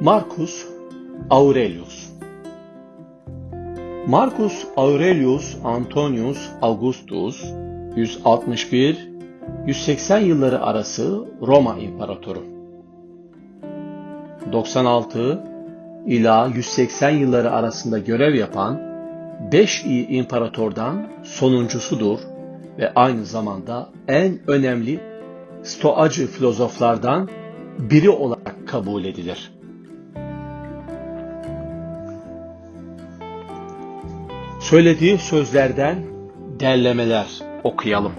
Marcus Aurelius Marcus Aurelius Antonius Augustus 161-180 yılları arası Roma İmparatoru 96 ila 180 yılları arasında görev yapan 5 iyi imparatordan sonuncusudur ve aynı zamanda en önemli stoacı filozoflardan biri olarak kabul edilir. Söylediği sözlerden derlemeler okuyalım.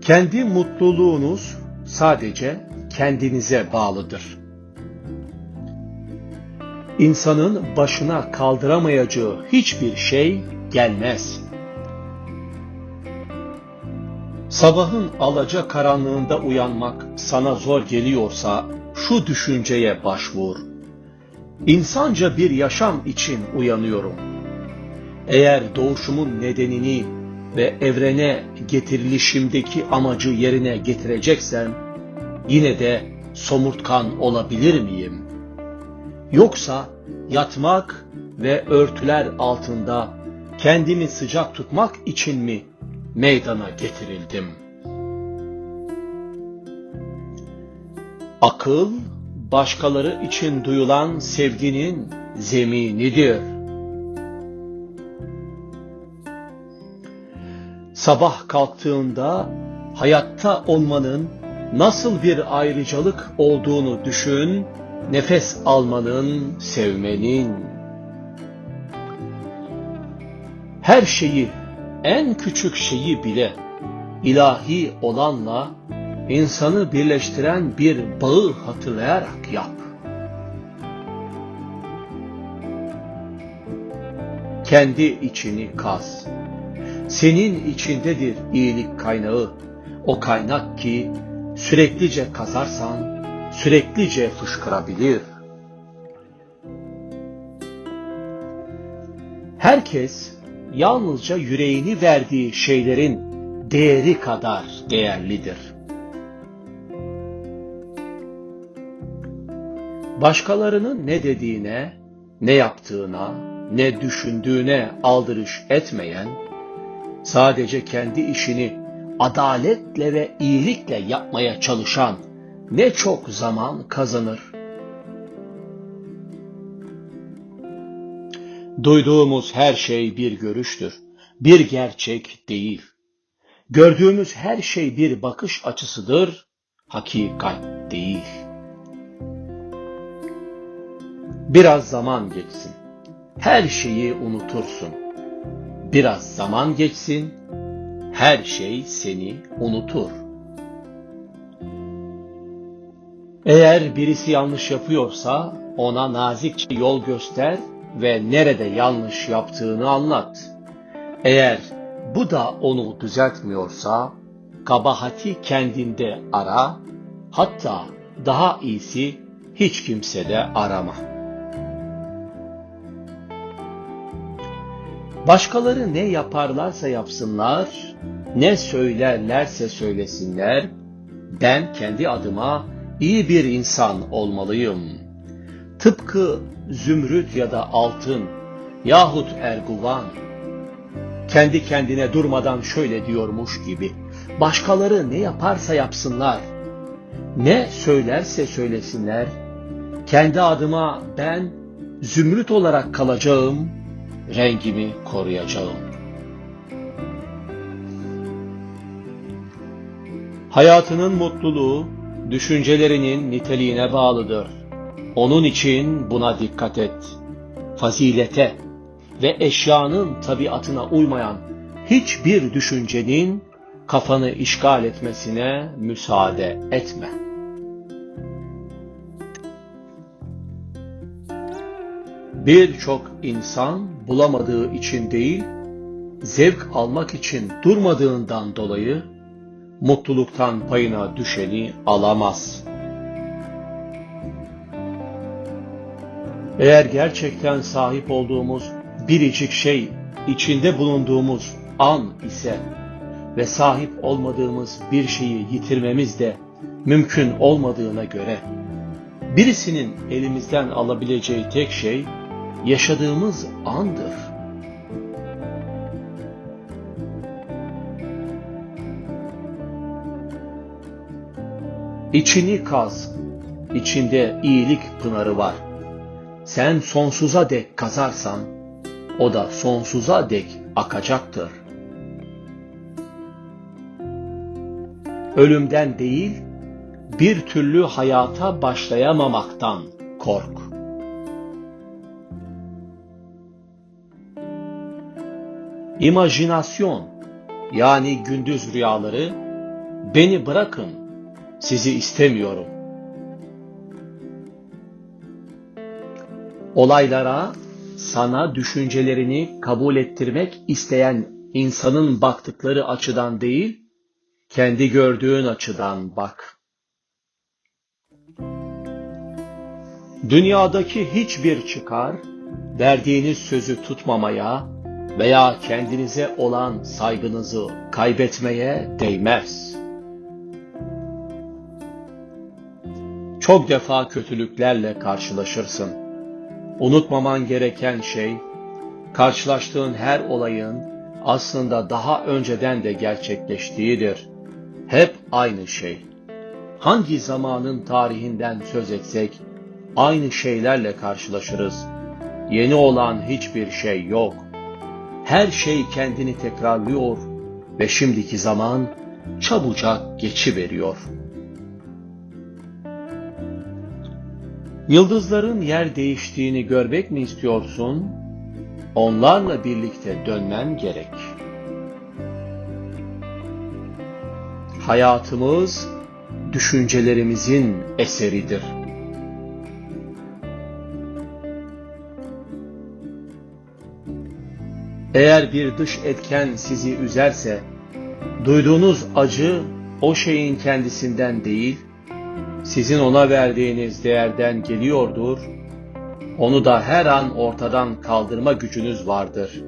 Kendi mutluluğunuz sadece kendinize bağlıdır. İnsanın başına kaldıramayacağı hiçbir şey gelmez. Sabahın alaca karanlığında uyanmak sana zor geliyorsa şu düşünceye başvur. İnsanca bir yaşam için uyanıyorum. Eğer doğuşumun nedenini ve evrene getirilişimdeki amacı yerine getireceksem, yine de somurtkan olabilir miyim? Yoksa yatmak ve örtüler altında kendimi sıcak tutmak için mi meydana getirildim? Akıl, başkaları için duyulan sevginin zeminidir. Sabah kalktığında hayatta olmanın nasıl bir ayrıcalık olduğunu düşün, nefes almanın, sevmenin. Her şeyi, en küçük şeyi bile ilahi olanla insanı birleştiren bir bağı hatırlayarak yap. Kendi içini kaz. Senin içindedir iyilik kaynağı. O kaynak ki süreklice kazarsan süreklice fışkırabilir. Herkes yalnızca yüreğini verdiği şeylerin değeri kadar değerlidir. Başkalarının ne dediğine, ne yaptığına, ne düşündüğüne aldırış etmeyen, sadece kendi işini adaletle ve iyilikle yapmaya çalışan ne çok zaman kazanır. Duyduğumuz her şey bir görüştür, bir gerçek değil. Gördüğümüz her şey bir bakış açısıdır, hakikat değil. Biraz zaman geçsin, her şeyi unutursun. Biraz zaman geçsin, her şey seni unutur. Eğer birisi yanlış yapıyorsa ona nazikçe yol göster ve nerede yanlış yaptığını anlat. Eğer bu da onu düzeltmiyorsa kabahati kendinde ara, hatta daha iyisi hiç kimsede arama. Başkaları ne yaparlarsa yapsınlar, ne söylerlerse söylesinler, ben kendi adıma iyi bir insan olmalıyım. Tıpkı zümrüt ya da altın yahut erguvan. Kendi kendine durmadan şöyle diyormuş gibi. Başkaları ne yaparsa yapsınlar. Ne söylerse söylesinler. Kendi adıma ben zümrüt olarak kalacağım. Rengimi koruyacağım. Hayatının mutluluğu düşüncelerinin niteliğine bağlıdır. Onun için buna dikkat et. Fazilete ve eşyanın tabiatına uymayan hiçbir düşüncenin kafanı işgal etmesine müsaade etme. Birçok insan bulamadığı için değil, zevk almak için durmadığından dolayı mutluluktan payına düşeni alamaz. Eğer gerçekten sahip olduğumuz biricik şey içinde bulunduğumuz an ise ve sahip olmadığımız bir şeyi yitirmemiz de mümkün olmadığına göre Birisinin elimizden alabileceği tek şey yaşadığımız andır. İçini kaz, içinde iyilik pınarı var. Sen sonsuza dek kazarsan, o da sonsuza dek akacaktır. Ölümden değil, bir türlü hayata başlayamamaktan kork. İmajinasyon yani gündüz rüyaları beni bırakın sizi istemiyorum. Olaylara sana düşüncelerini kabul ettirmek isteyen insanın baktıkları açıdan değil, kendi gördüğün açıdan bak. Dünyadaki hiçbir çıkar, verdiğiniz sözü tutmamaya veya kendinize olan saygınızı kaybetmeye değmez. Çok defa kötülüklerle karşılaşırsın. Unutmaman gereken şey, karşılaştığın her olayın aslında daha önceden de gerçekleştiğidir. Hep aynı şey. Hangi zamanın tarihinden söz etsek, aynı şeylerle karşılaşırız. Yeni olan hiçbir şey yok. Her şey kendini tekrarlıyor ve şimdiki zaman çabucak geçiveriyor. Yıldızların yer değiştiğini görmek mi istiyorsun? Onlarla birlikte dönmen gerek. Hayatımız düşüncelerimizin eseridir. Eğer bir dış etken sizi üzerse, duyduğunuz acı o şeyin kendisinden değil, sizin ona verdiğiniz değerden geliyordur, onu da her an ortadan kaldırma gücünüz vardır.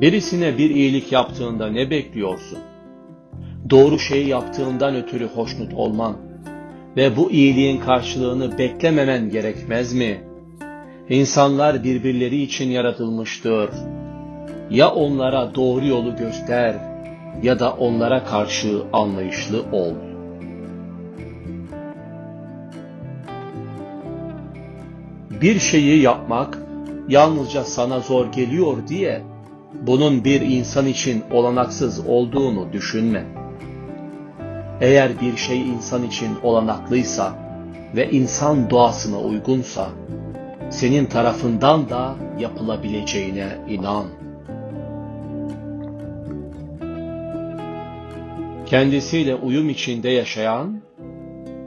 Birisine bir iyilik yaptığında ne bekliyorsun? Doğru şeyi yaptığından ötürü hoşnut olman ve bu iyiliğin karşılığını beklememen gerekmez mi? İnsanlar birbirleri için yaratılmıştır. Ya onlara doğru yolu göster ya da onlara karşı anlayışlı ol. Bir şeyi yapmak yalnızca sana zor geliyor diye bunun bir insan için olanaksız olduğunu düşünme. Eğer bir şey insan için olanaklıysa ve insan doğasına uygunsa, senin tarafından da yapılabileceğine inan. Kendisiyle uyum içinde yaşayan,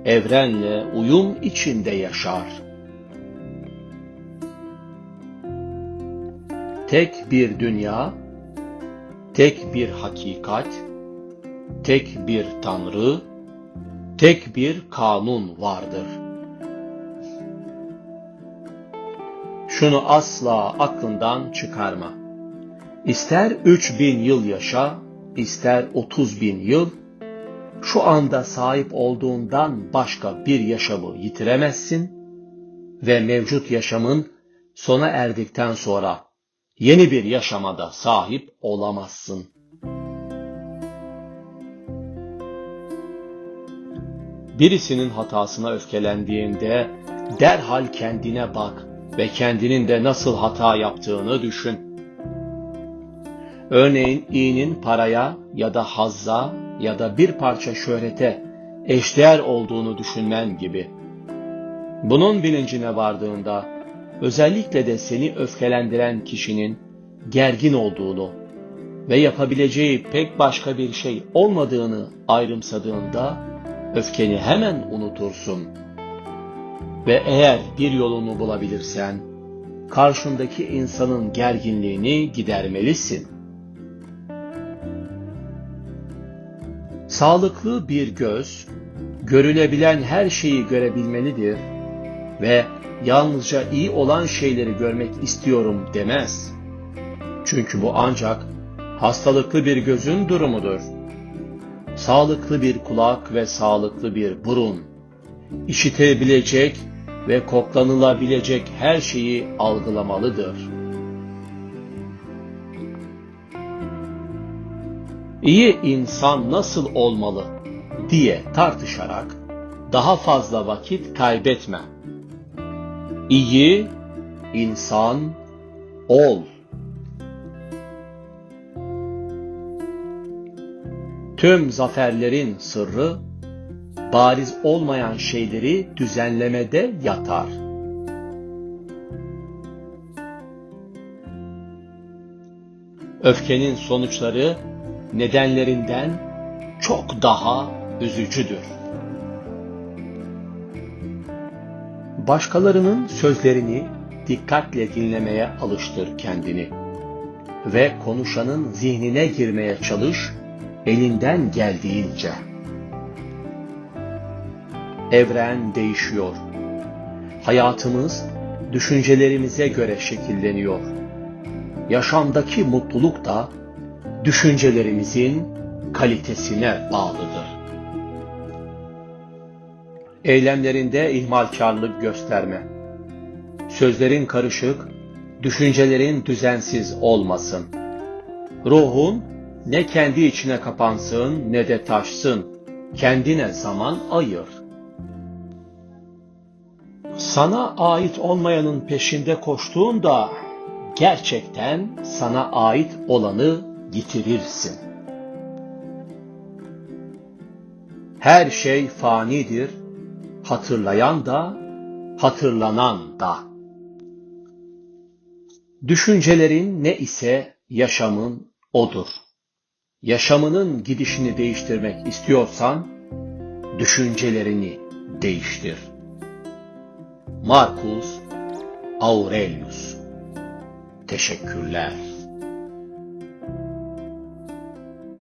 evrenle uyum içinde yaşar. Tek bir dünya, tek bir hakikat, tek bir tanrı, tek bir kanun vardır. Şunu asla aklından çıkarma. İster üç bin yıl yaşa, ister otuz bin yıl, şu anda sahip olduğundan başka bir yaşamı yitiremezsin ve mevcut yaşamın sona erdikten sonra yeni bir yaşamada sahip olamazsın. Birisinin hatasına öfkelendiğinde derhal kendine bak ve kendinin de nasıl hata yaptığını düşün. Örneğin iyinin paraya ya da hazza ya da bir parça şöhrete eşdeğer olduğunu düşünmen gibi. Bunun bilincine vardığında özellikle de seni öfkelendiren kişinin gergin olduğunu ve yapabileceği pek başka bir şey olmadığını ayrımsadığında öfkeni hemen unutursun. Ve eğer bir yolunu bulabilirsen, karşındaki insanın gerginliğini gidermelisin. Sağlıklı bir göz, görülebilen her şeyi görebilmelidir ve yalnızca iyi olan şeyleri görmek istiyorum demez. Çünkü bu ancak hastalıklı bir gözün durumudur. Sağlıklı bir kulak ve sağlıklı bir burun, işitebilecek ve koklanılabilecek her şeyi algılamalıdır. İyi insan nasıl olmalı diye tartışarak daha fazla vakit kaybetme. İyi insan ol. Tüm zaferlerin sırrı bariz olmayan şeyleri düzenlemede yatar. Öfkenin sonuçları nedenlerinden çok daha üzücüdür. Başkalarının sözlerini dikkatle dinlemeye alıştır kendini ve konuşanın zihnine girmeye çalış elinden geldiğince. Evren değişiyor. Hayatımız düşüncelerimize göre şekilleniyor. Yaşamdaki mutluluk da düşüncelerimizin kalitesine bağlıdır. Eylemlerinde ihmalkarlık gösterme. Sözlerin karışık, düşüncelerin düzensiz olmasın. Ruhun ne kendi içine kapansın ne de taşsın. Kendine zaman ayır. Sana ait olmayanın peşinde koştuğunda gerçekten sana ait olanı yitirirsin. Her şey fanidir, hatırlayan da, hatırlanan da. Düşüncelerin ne ise yaşamın odur. Yaşamının gidişini değiştirmek istiyorsan, düşüncelerini değiştir. Marcus Aurelius Teşekkürler.